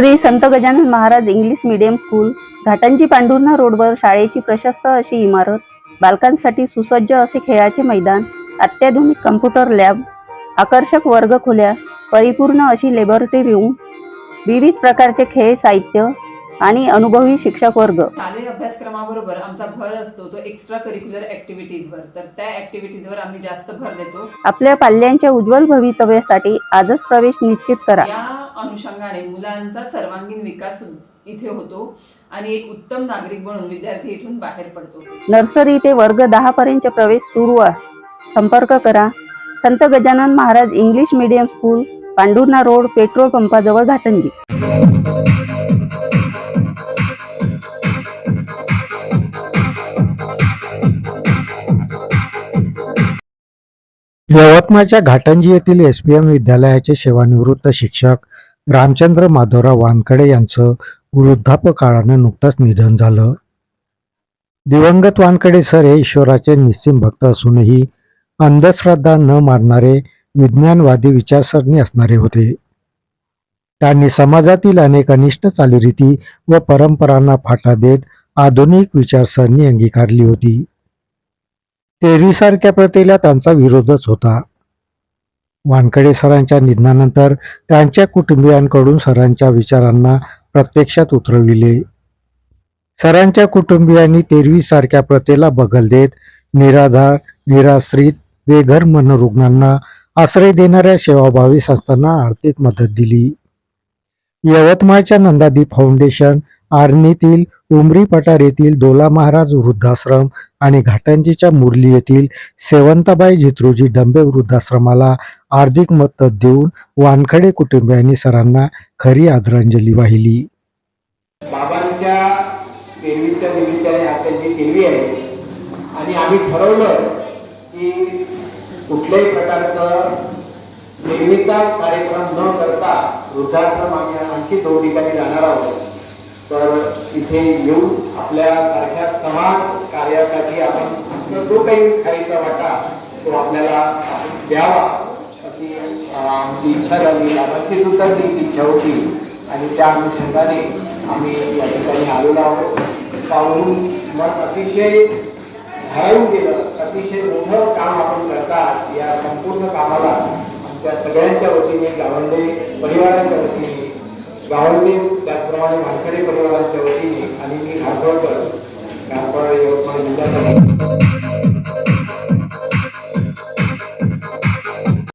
Shri Sant Gajanan Maharaj English medium school Ghatanji Pandhurna रोडवर शाळेची प्रशस्त अशी इमारत बालकांसाठी सुसज्ज असे खेळाचे मैदान अत्याधुनिक कम्प्युटर लॅब आकर्षक वर्गखोल्या परिपूर्ण अशी लेबॉरेटरी रूम विविध प्रकारचे खेळ साहित्य आणि अनुभवी शिक्षक वर्ग. शालेय अभ्यासक्रमाबरोबर आमचा भर असतो तो एक्स्ट्रा करिक्युलर ऍक्टिव्हिटीजवर तर त्या ऍक्टिव्हिटीजवर आम्ही जास्त भर देतो. आपल्या पाल्यांच्या उज्ज्वल भवितव्यासाठी आजच प्रवेश निश्चित करा. या अनुषंगाने मुलांचा सर्वांगीण विकास इथे होतो आणि एक उत्तम नागरिक बनून विद्यार्थी इथून बाहेर पडतो. नर्सरी ते वर्ग दहा पर्यंत प्रवेश सुरू आहे. संपर्क करा. Sant Gajanan Maharaj English medium school Pandhurna road petrol पंपाजवळ Ghatanji. यवतमाळच्या घाटंजी येथील एस पी एम विद्यालयाचे सेवानिवृत्त शिक्षक रामचंद्र माधवराव वानकडे यांचं वृद्धापकाळानं नुकतंच निधन झालं. दिवंगत वानकडे सर हे ईश्वराचे निस्सिम भक्त असूनही अंधश्रद्धा न मानणारे विज्ञानवादी विचारसरणी असणारे होते. त्यांनी समाजातील अनेक अनिष्ट चालीरीती व परंपरांना फाटा देत आधुनिक विचारसरणी अंगीकारली होती. टेरीसारख्या प्रथेला त्यांचा विरोधच होता. वानकडे सरांच्या निधनानंतर त्यांच्या कुटुंबियांकडून सरांच्या विचारांना प्रत्यक्षात उतरविले. सरांच्या कुटुंबियांनी तेरवी सारख्या प्रथेला बगल देत निराधार निराश्रित बेघर मनोरुग्णांना आश्रय देणाऱ्या सेवाभावी संस्थांना आर्थिक मदत दिली. यवतमाळच्या नंदादीप फाउंडेशन आर्णीतील उमरी पठार येथील दोला महाराज वृद्धाश्रम आणि घाटंजीच्या मुरली येथील सेवंताबाई जित्रोजी डंबे वृद्धाश्रमाला आर्थिक मदत देऊन वानखडे कुटुंबियांनी सरांना खरी आदरांजली वाहिली. बाबांच्या तेरवीच्या निमित्ताने आज त्यांची तेरवी आहे. आणि आम्ही ठरवलं की कुठल्याही प्रकारचं नेहमीचा कार्यक्रम न करता वृद्धाश्रम आम्ही आणखी दोन ठिकाणी जाणार आहोत. तर इथे येऊन आपल्या सारख्या समाज कार्यासाठी आपण आमचा जो काही खारीचा वाटा तो आपल्याला आपण द्यावा. अशी आमची इच्छा झाली. बाबांची सुद्धा ती इच्छा होती. आणि त्या अनुषंगाने आम्ही या ठिकाणी आलेलो आहोत. पाहून मन अतिशय भारावून गेलं अतिशय मोठं काम आपण करतात. या संपूर्ण कामाला आमच्या सगळ्यांच्या वतीने गावंडे परिवाराच्या वतीने गावंडे त्याचप्रमाणे वानखडे परिवारांच्या वतीने आणि मी घाटवडकर घाटपाडा यवतमाळ जिल्ह्यात